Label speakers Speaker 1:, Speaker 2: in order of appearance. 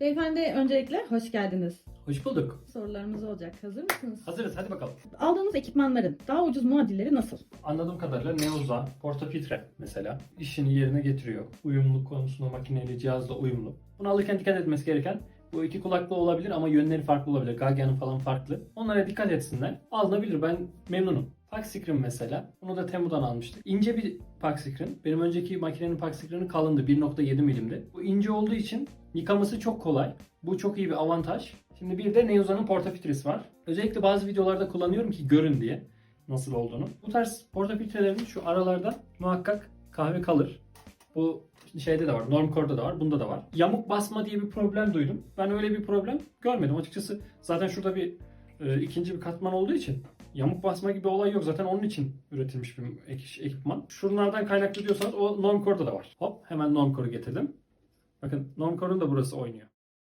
Speaker 1: Beyefendi öncelikle hoş geldiniz.
Speaker 2: Hoş bulduk.
Speaker 1: Sorularımız olacak. Hazır mısınız?
Speaker 2: Hazırız hadi bakalım.
Speaker 1: Aldığınız ekipmanların daha ucuz muadilleri nasıl?
Speaker 2: Anladığım kadarıyla Neuza, Portafitre mesela işini yerine getiriyor. Uyumluluk konusunda makineyle cihazla uyumlu. Bunu alırken dikkat etmesi gereken bu iki kulaklı olabilir ama yönleri farklı olabilir. Gagia'nın falan farklı. Onlara dikkat etsinler. Alınabilir ben memnunum. Pack screen mesela. Bunu da Temu'dan almıştık. İnce bir pack screen. Benim önceki makinenin pack screen'i kalındı. 1.7 milimdi. Bu ince olduğu için yıkaması çok kolay. Bu çok iyi bir avantaj. Şimdi bir de Neuza'nın portafiltresi var. Özellikle bazı videolarda kullanıyorum ki görün diye nasıl olduğunu. Bu tarz portafiltrelerin şu aralarda muhakkak kahve kalır. Bu şeyde de var, Normcore'da da var, bunda da var. Yamuk basma diye bir problem duydum. Ben öyle bir problem görmedim. Açıkçası zaten şurada bir e, ikinci bir katman olduğu için yamuk basma gibi olay yok. Zaten onun için üretilmiş bir ek- ekipman. Şunlardan kaynaklı diyorsanız o Normcore'da da var. Hop hemen Normcore'u getirdim. Bakın Normcore'un da burası oynuyor.